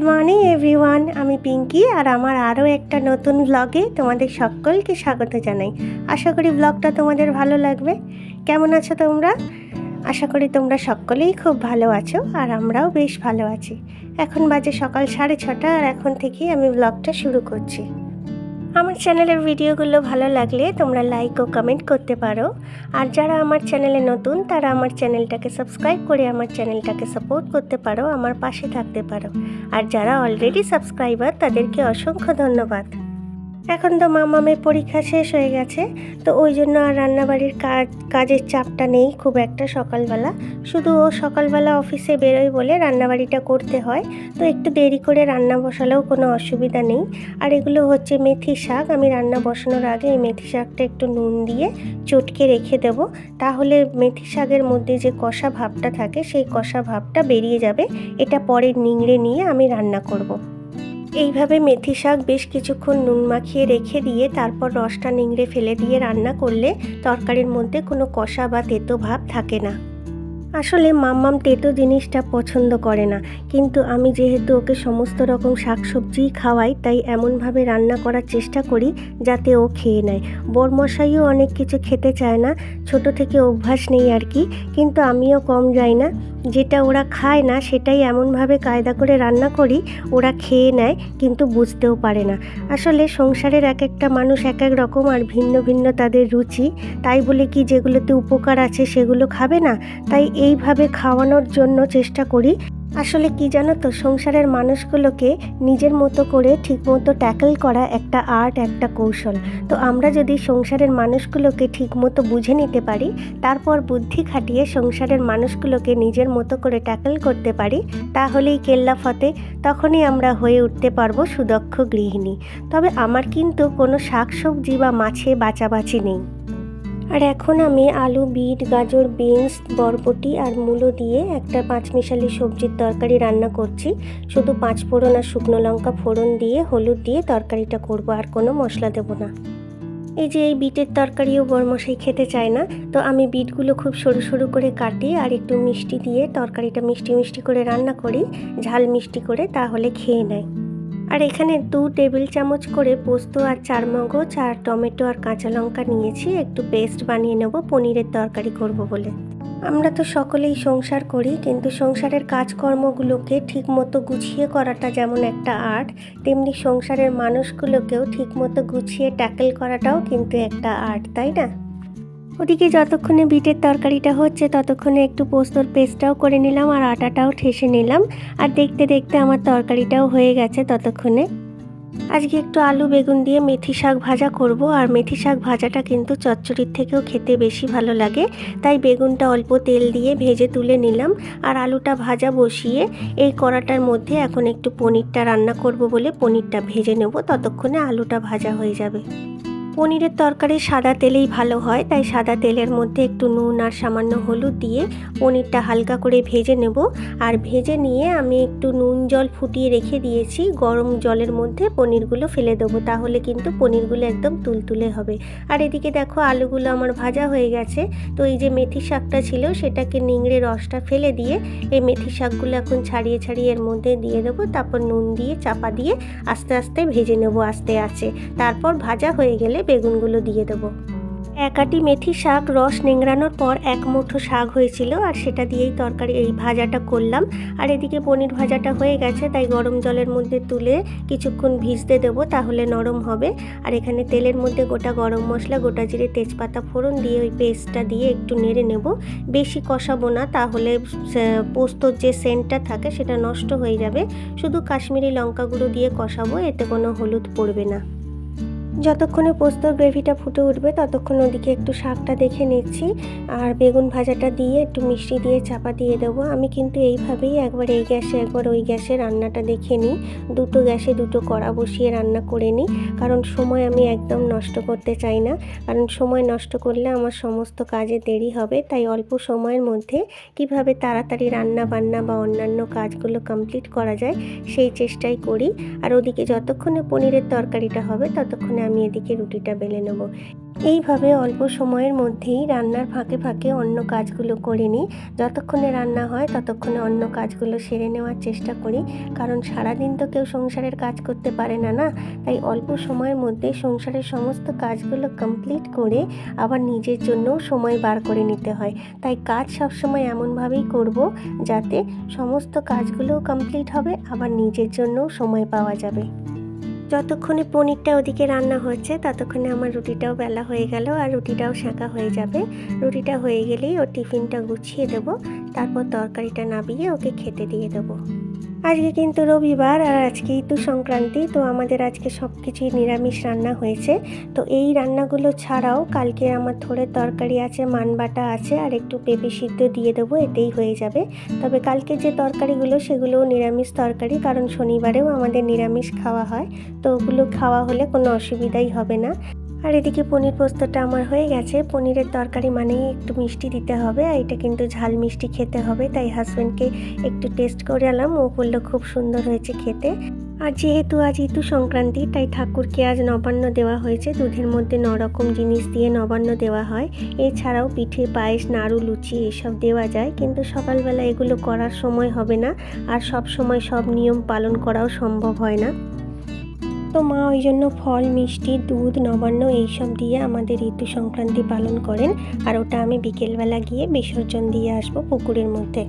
Good morning everyone আমি পিঙ্কি আর আমার আরও একটা নতুন ব্লগে তোমাদের সকলকে স্বাগত জানাই। আশা করি ব্লগটা তোমাদের ভালো লাগবে। কেমন আছো তোমরা? আশা করি তোমরা সকলেই খুব ভালো আছো আর আমরাও বেশ ভালো আছি। এখন বাজে সকাল সাড়ে ছটা আর এখন থেকেই আমি ব্লগটা শুরু করছি। আমার চ্যানেলের ভিডিওগুলো ভালো লাগলে তোমরা লাইক ও কমেন্ট করতে পারো। আর যারা আমার চ্যানেলে নতুন, তারা আমার চ্যানেলটাকে সাবস্ক্রাইব করে আমার চ্যানেলটাকে সাপোর্ট করতে পারো, আমার পাশে থাকতে পারো। আর যারা অলরেডি সাবস্ক্রাইবার তাদেরকে অসংখ্য ধন্যবাদ। এখন তো মামামের পরীক্ষা শেষ হয়ে গেছে, তো ওই জন্য আর রান্নাবাড়ির কাজ কাজের চাপটা নেই খুব একটা সকালবেলা শুধু ও সকালবেলা অফিসে বেরোয় বলে রান্নাবাড়িটা করতে হয়, তো একটু দেরি করে রান্না বসালেও কোনো অসুবিধা নেই আর এগুলো হচ্ছে মেথি শাক, আমি রান্না বসানোর আগে এই মেথি শাকটা একটু নুন দিয়ে চটকে রেখে দেব, তাহলে মেথি শাকের মধ্যে যে কষা ভাবটা থাকে, সেই কষা ভাবটা বেরিয়ে যাবে, এটা পরে নিংড়ে নিয়ে আমি রান্না করব। এইভাবে মেথি শাক বেশ কিছুক্ষণ নুন মাখিয়ে রেখে দিয়ে তারপর রসটা নিংড়ে ফেলে দিয়ে রান্না করলে তরকারির মধ্যে কোনো কষা বা তেতো ভাব থাকে না। আসলে মাম্মাম তেতো জিনিসটা পছন্দ করে না, কিন্তু আমি যেহেতু ওকে সমস্ত রকম শাকসবজিই খাওয়াই, তাই এমনভাবে রান্না করার চেষ্টা করি যাতে ও খেয়ে নেয়। বরমশাইও অনেক কিছু খেতে চায় না, ছোট থেকে অভ্যাস নেই আর কি, কিন্তু আমিও কম যাই না। যেটা ওরা খায় না, সেটাই এমনভাবে কায়দা করে রান্না করি, ওরা খেয়ে নেয়, কিন্তু বুঝতেও পারে না। আসলে সংসারের এক একটা মানুষ এক এক রকম আর ভিন্ন ভিন্ন তাদের রুচি। তাই বলে কি যেগুলোতে উপকার আছে সেগুলো খাবে না? তাই এইভাবে খাওয়ানোর জন্য চেষ্টা করি। আসলে কি জানো তো, সংসারের মানুষগুলোকে নিজের মতো করে ঠিকমতো ট্যাকেল করা একটা আর্ট, একটা কৌশল। তো আমরা যদি সংসারের মানুষগুলোকে ঠিকমতো বুঝে নিতে পারি, তারপর বুদ্ধি খাটিয়ে সংসারের মানুষগুলোকে নিজের মতো করে ট্যাকেল করতে পারি, তাহলেই কেল্লা ফতে তখনই আমরা হয়ে উঠতে পারব সুদক্ষ গৃহিণী। তবে আমার কিন্তু কোনো শাকসবজি বা মাছে বাঁচাবাচি নেই। আর এখন আমি আলু, বিট, গাজর, বিনস, বরবটি আর মূলো দিয়ে একটা পাঁচমিশালি সবজির তরকারি রান্না করছি। শুধু পাঁচ ফোড়ন আর শুকনো লঙ্কা ফোড়ন দিয়ে, হলুদ দিয়ে তরকারিটা করব, আর কোনো মশলা দেবো না। এই যে এই বিটের তরকারিও বরমশাই খেতে চায় না, তো আমি বিটগুলো খুব সরু সরু করে কাটি আর একটু মিষ্টি দিয়ে তরকারিটা মিষ্টি মিষ্টি করে রান্না করি, ঝাল মিষ্টি করে, তাহলে খেয়ে নেয়। আর এখানে দু টেবিল চামচ করে পোস্ত আর চার মগজ আর টমেটো আর কাঁচা লঙ্কা নিয়েছি। একটু পেস্ট বানিয়ে নেব, পনিরের তরকারি করব বলে। আমরা তো সকলেই সংসার করি, কিন্তু সংসারের কাজকর্মগুলোকে ঠিকমতো গুছিয়ে করাটা যেমন একটা আর্ট, তেমনি সংসারের মানুষগুলোকেও ঠিকমতো গুছিয়ে ট্যাকেল করাটাও কিন্তু একটা আর্ট, তাই না? ওদিকে যতক্ষণে বিটের তরকারিটা হচ্ছে, ততক্ষণে একটু পোস্তর পেস্টটাও করে নিলাম আর আটাটাও ঠেসে নিলাম। আর দেখতে দেখতে আমার তরকারিটাও হয়ে গেছে ততক্ষণে। আজকে একটু আলু, বেগুন দিয়ে মেথি শাক ভাজা করব আর মেথি শাক ভাজাটা কিন্তু চচ্চড়ির থেকেও খেতে বেশি ভালো লাগে। তাই বেগুনটা অল্প তেল দিয়ে ভেজে তুলে নিলাম আর আলুটা ভাজা বসিয়ে এই কড়াটার মধ্যে এখন একটু পনিরটা রান্না করব বলে পনিরটা ভেজে নেব। ততক্ষণে আলুটা ভাজা হয়ে যাবে। পনিরের তরকারি সাদা তেলেই ভালো হয়, তাই সাদা তেলের মধ্যে একটু নুন আর সামান্য হলুদ দিয়ে পনিরটা হালকা করে ভেজে নেব। আর ভেজে নিয়ে আমি একটু নুন জল ফুটিয়ে রেখে দিয়েছি, গরম জলের মধ্যে পনিরগুলো ফেলে দেবো, তাহলে কিন্তু পনিরগুলো একদম তুলতুলে হবে। আর এদিকে দেখো আলুগুলো আমার ভাজা হয়ে গেছে, তো এই যে মেথি শাকটা ছিল সেটাকে নিংড়ে রসটা ফেলে দিয়ে এই মেথি শাকগুলো এখন ছাড়িয়ে ছাড়িয়ে এর মধ্যে দিয়ে দেবো, তারপর নুন দিয়ে চাপা দিয়ে আস্তে আস্তে ভেজে নেব আস্তে আছে তারপর ভাজা হয়ে গেলে বেগুনগুলো দিয়ে দেবো। এক একাটি মেথি শাক রস নিংড়ানোর পর এক মুঠো শাক হয়েছিল আর সেটা দিয়েই তরকারি, এই ভাজাটা করলাম। আর এদিকে পনির ভাজাটা হয়ে গেছে, তাই গরম জলের মধ্যে তুলে কিছুক্ষণ ভিজতে দেবো, তাহলে নরম হবে। আর এখানে তেলের মধ্যে গোটা গরম মশলা, গোটা জিরে তেজপাতা ফোড়ন দিয়ে ওই পেস্টটা দিয়ে একটু নেড়ে নেব। বেশি কষাবো না, তাহলে পোস্তর যে সেন্টটা থাকে সেটা নষ্ট হয়ে যাবে। শুধু কাশ্মীরি লঙ্কা গুঁড়ো দিয়ে কষাবো, এতে কোনো হলুদ পড়বে না। যতক্ষণে পোস্তর গ্রেভিটা ফুটে উঠবে, ততক্ষণ ওদিকে একটু শাকটা দেখে নিচ্ছি। আর বেগুন ভাজাটা দিয়ে একটু মিষ্টি দিয়ে চাপা দিয়ে দেবো। আমি কিন্তু এইভাবেই একবার এই গ্যাসে, একবার ওই গ্যাসে রান্নাটা দেখে নিই। দুটো গ্যাসে দুটো কড়া বসিয়ে রান্না করে নিই। কারণ সময় আমি একদম নষ্ট করতে চাই না। কারণ সময় নষ্ট করলে আমার সমস্ত কাজে দেরি হবে। তাই অল্প সময়ের মধ্যে কীভাবে তাড়াতাড়ি রান্না বান্না বা অন্যান্য কাজগুলো কমপ্লিট করা যায়, সেই চেষ্টাই করি। আর ওদিকে যতক্ষণে পনিরের তরকারিটা হবে, ততক্ষণে আমি এদিকে রুটিটা বেলে নেব। এইভাবে অল্প সময়ের মধ্যেই রান্নার ফাঁকে ফাঁকে অন্য কাজগুলো করে নিই। যতক্ষণে রান্না হয় ততক্ষণে অন্য কাজগুলো সেরে নেওয়ার চেষ্টা করি। কারণ সারাদিন তো কেউ সংসারের কাজ করতে পারে না না? তাই অল্প সময়ের মধ্যে সংসারের সমস্ত কাজগুলো কমপ্লিট করে আবার নিজের জন্যও সময় বার করে নিতে হয়। তাই কাজ সবসময় এমনভাবেই করব যাতে সমস্ত কাজগুলোও কমপ্লিট হবে, আবার নিজের জন্যও সময় পাওয়া যাবে। যতক্ষণে পনিরটা ওদিকে রান্না হচ্ছে ততক্ষণে আমার রুটিটাও বেলা হয়ে গেল আর রুটিটাও শাঁকা হয়ে যাবে। রুটিটা হয়ে গেলেই ও টিফিনটা গুছিয়ে দেবো, তারপর তরকারিটা নাবিয়ে ওকে খেতে দিয়ে দেবো। আজকে কিন্তু রবিবার আর আজকে ইতু সংক্রান্তি, তো আমাদের আজকে সব কিছুই নিরামিষ রান্না হয়েছে। তো এই রান্নাগুলো ছাড়াও কালকে আমার থোড়ের তরকারি আছে, মানবাটা আছে, আর একটু পেঁপে সিদ্ধ দিয়ে দেবো, এতেই হয়ে যাবে। তবে কালকে যে তরকারিগুলো, সেগুলোও নিরামিষ তরকারি, কারণ শনিবারেও আমাদের নিরামিষ খাওয়া হয়। তো ওগুলো খাওয়া হলে কোনো অসুবিধাই হবে না। আর এদিকে পনির পোস্তটা আমার হয়ে গেছে। পনিরের তরকারি মানেই একটু মিষ্টি দিতে হবে, আর এটা কিন্তু ঝাল মিষ্টি খেতে হবে, তাই হাজব্যান্ডকে একটু টেস্ট করে এলাম ও বলল, খুব সুন্দর হয়েছে খেতে। আর যেহেতু আজ ঋতু সংক্রান্তি, তাই ঠাকুরকে আজ নবান্ন দেওয়া হয়েছে। দুধের মধ্যে নরকম জিনিস দিয়ে নবান্ন দেওয়া হয়। এছাড়াও পিঠে, পায়েস, নাড়ু, লুচি, এসব দেওয়া যায়। কিন্তু সকালবেলা এগুলো করার সময় হবে না, আর সব সময় সব নিয়ম পালন করাও সম্ভব হয় না। তো মা ওই জন্য ফল, মিষ্টি, দুধ, নবান্ন এইসব দিয়ে আমাদের ঋতু সংক্রান্তি পালন করেন। আর ওটা আমি বিকেলবেলা গিয়ে বিসর্জন দিয়ে আসব পুকুরের মধ্যে।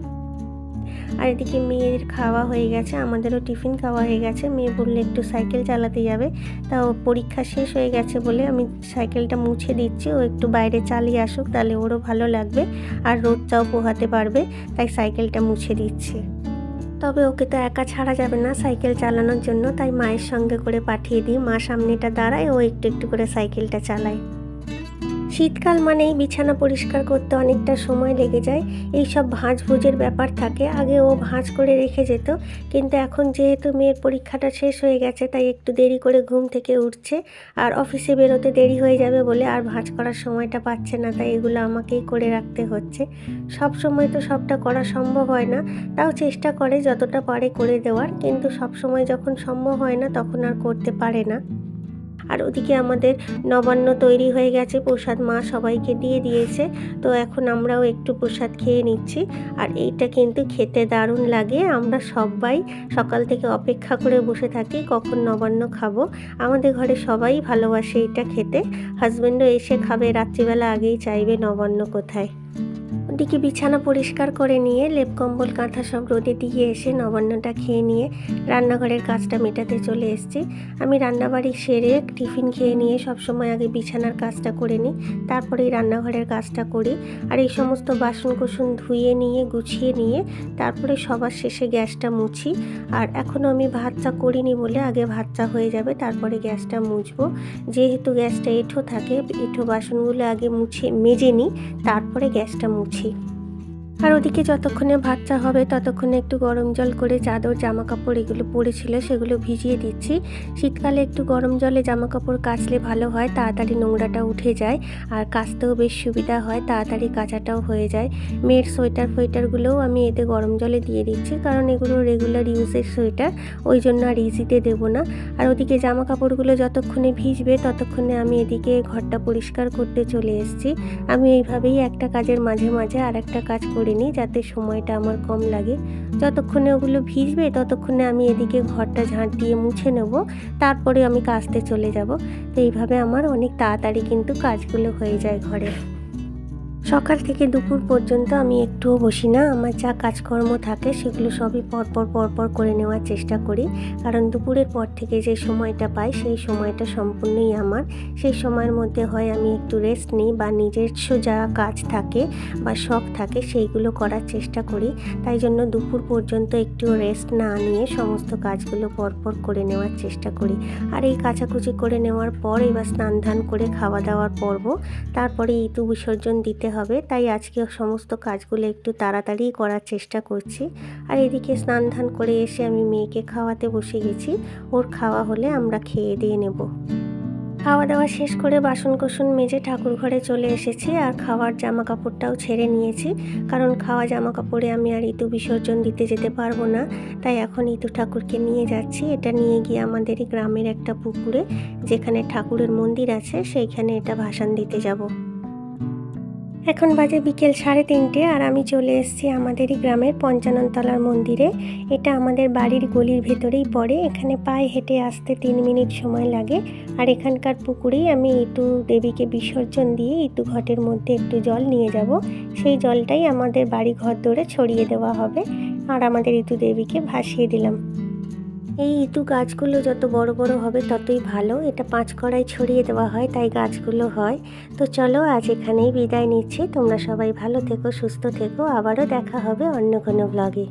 আর এদিকে মেয়ের খাওয়া হয়ে গেছে, আমাদেরও টিফিন খাওয়া হয়ে গেছে। মেয়ে বললে, একটু সাইকেল চালাতে যাবে? তা পরীক্ষা শেষ হয়ে গেছে বলে আমি সাইকেলটা মুছে দিচ্ছি, ও একটু বাইরে চালিয়ে আসুক, তাহলে ওরও ভালো লাগবে আর রোদটাও পোহাতে পারবে, তাই সাইকেলটা মুছে দিচ্ছি। তবে ওকে তো একা ছাড়া যাবে না সাইকেল চালানোর জন্য, তাই মায়ের সঙ্গে করে পাঠিয়ে দিই। মা সামনেটা দাঁড়ায়, ও একটু একটু করে সাইকেলটা চালায়। শীতকাল মানেই বিছানা পরিষ্কার করতে অনেকটা সময় লেগে যায়। এই সব ভাঁজ ভুজের ব্যাপার থাকে। আগে ও ভাঁজ করে রেখে যেত। কিন্তু এখন যেহেতু মেয়ের পরীক্ষাটা শেষ হয়ে গেছে, তাই একটু দেরি করে ঘুম থেকে উঠছে। আর অফিসে বেরোতে দেরি হয়ে যাবে বলে আর ভাঁজ করার সময়টা পাচ্ছে না, তাই এগুলো আমাকেই করে রাখতে হচ্ছে। সব সময় তো সবটা করা সম্ভব হয় না। তাও চেষ্টা করে যতটা পারে করে দেওয়ার। কিন্তু সব সময় যখন সম্ভব হয় না, তখন আর করতে পারে না। আর ওদিকে আমাদের নবান্ন তৈরি হয়ে গেছে, প্রসাদ মা সবাইকে দিয়ে দিয়েছে। তো এখন আমরাও একটু প্রসাদ খেয়ে নিচ্ছি। আর এইটা কিন্তু খেতে দারুণ লাগে। আমরা সবাই সকাল থেকে অপেক্ষা করে বসে থাকি, কখন নবান্ন খাব। আমাদের ঘরে সবাই ভালোবাসে এটা খেতে। হাজব্যান্ডও এসে খাবে, রাত্রিবেলা আগেই চাইবে নবান্ন কোথায়। ওদিকে বিছানা পরিষ্কার করে নিয়ে লেপ, কম্বল, কাঁথা সব রোদে দিয়ে এসে নবান্নটা খেয়ে নিয়ে রান্নাঘরের কাজটা মেটাতে চলে এসেছি। আমি রান্নাবাড়ি সেরে টিফিন খেয়ে নিয়ে সব সময় আগে বিছানার কাজটা করে নিই, তারপরেই রান্নাঘরের কাজটা করি আর এই সমস্ত বাসন কুসন ধুয়ে নিয়ে, গুছিয়ে নিয়ে তারপরে সবার শেষে গ্যাসটা মুছি। আর এখনও আমি ভাতটা করিনি বলে আগে ভাতটা হয়ে যাবে, তারপরে গ্যাসটা মুছবো। যেহেতু গ্যাসটা এঁঠো থাকে, এঁঠো বাসনগুলো আগে মুছে, মেজে নিই, তারপরে গ্যাসটা মুছি। আর ওদিকে যতক্ষণে ভাতটা হবে, ততক্ষণে একটু গরম জল করে চাদর জামা কাপড় এগুলো পড়েছিল সেগুলো ভিজিয়ে দিচ্ছি। শীতকালে একটু গরম জলে জামা কাপড় কাচলে ভালো হয়, তাড়াতাড়ি নোংরাটা উঠে যায় আর কাচতেও বেশ সুবিধা হয়, তাড়াতাড়ি কাচাটাও হয়ে যায়। মেয়ের সোয়েটার ফোয়েটারগুলোও আমি এতে গরম জলে দিয়ে দিচ্ছি, কারণ এগুলো রেগুলার ইউজের সোয়েটার, ওই জন্য আর ইজিতে দেবো না। আর ওদিকে জামা কাপড়গুলো যতক্ষণে ভিজবে, ততক্ষণে আমি এদিকে ঘরটা পরিষ্কার করতে চলে এসেছি। আমি এইভাবেই একটা কাজের মাঝে মাঝে আর একটা কাজ করে নিই যাতে সময়টা আমার কম লাগে। যতক্ষণে ওগুলো ভিজবে, ততক্ষণে আমি এদিকে ঘরটা ঝাঁট দিয়ে মুছে নেব, তারপরে আমি কাস্তে চলে যাব। তো এইভাবে আমার অনেক তাড়াতাড়ি কিন্তু কাজগুলো হয়ে যায় ঘরে। সকাল থেকে দুপুর পর্যন্ত আমি একটুও বসি না। আমার যা কাজকর্ম থাকে সেগুলো সবই পরপর পরপর করে নেওয়ার চেষ্টা করি। কারণ দুপুরের পর থেকে যে সময়টা পাই, সেই সময়টা সম্পূর্ণই আমার। সেই সময়ের মধ্যে হয় আমি একটু রেস্ট নিই বা নিজস্ব যা কাজ থাকে বা শখ থাকে সেইগুলো করার চেষ্টা করি। তাই জন্য দুপুর পর্যন্ত একটু রেস্ট না নিয়ে সমস্ত কাজগুলো পরপর করে নেওয়ার চেষ্টা করি। আর এই কাচাকুচি করে নেওয়ার পর এবার স্নান ধান করে খাওয়া দাওয়ার পর্ব। তারপরে ইতু বিসর্জন দিতে হবে, তাই আজকে সমস্ত কাজগুলো একটু তাড়াতাড়ি করার চেষ্টা করছি। আর এদিকে স্নান ধান করে এসে আমি মেয়েকে খাওয়াতে বসে গেছি। ওর খাওয়া হলে আমরা খেয়ে দিয়ে নেব। খাওয়া দাওয়া শেষ করে বাসন কোসন মেজে ঠাকুর ঘরে চলে এসেছি আর খাওয়ার জামা কাপড়টাও ছেড়ে নিয়েছি। কারণ খাওয়া জামা কাপড়ে আমি আর ইতু বিসর্জন দিতে যেতে পারব না। তাই এখন ইতু ঠাকুরকে নিয়ে যাচ্ছি। এটা নিয়ে গিয়ে আমাদেরই গ্রামের একটা পুকুরে যেখানে ঠাকুরের মন্দির আছে, সেইখানে এটা ভাসান দিতে যাব। এখন বাজে বিকেল সাড়ে তিনটে আর আমি চলে এসেছি আমাদেরই গ্রামের পঞ্চাননতলার মন্দিরে। এটা আমাদের বাড়ির গলির ভেতরেই পড়ে, এখানে পায়ে হেঁটে আসতে তিন মিনিট সময় লাগে। আর এখানকার পুকুরেই আমি ইতু দেবীকে বিসর্জন দিয়ে ইতু ঘটের মধ্যে একটু জল নিয়ে যাব। সেই জলটাই আমাদের বাড়ি ঘর দৌড়ে ছড়িয়ে দেওয়া হবে। আর আমাদের ইতু দেবীকে ভাসিয়ে দিলাম। এই ইতু গাছগুলো যত বড় বড় হবে ততই ভালো। এটা পাঁচ কড়াই ছড়িয়ে দেওয়া হয়, তাই গাছগুলো হয়। তো চলো, আজ এখানেই বিদায় নিচ্ছি। তোমরা সবাই ভালো থেকো, সুস্থ থেকো। আবারও দেখা হবে অন্য কোনো ব্লগে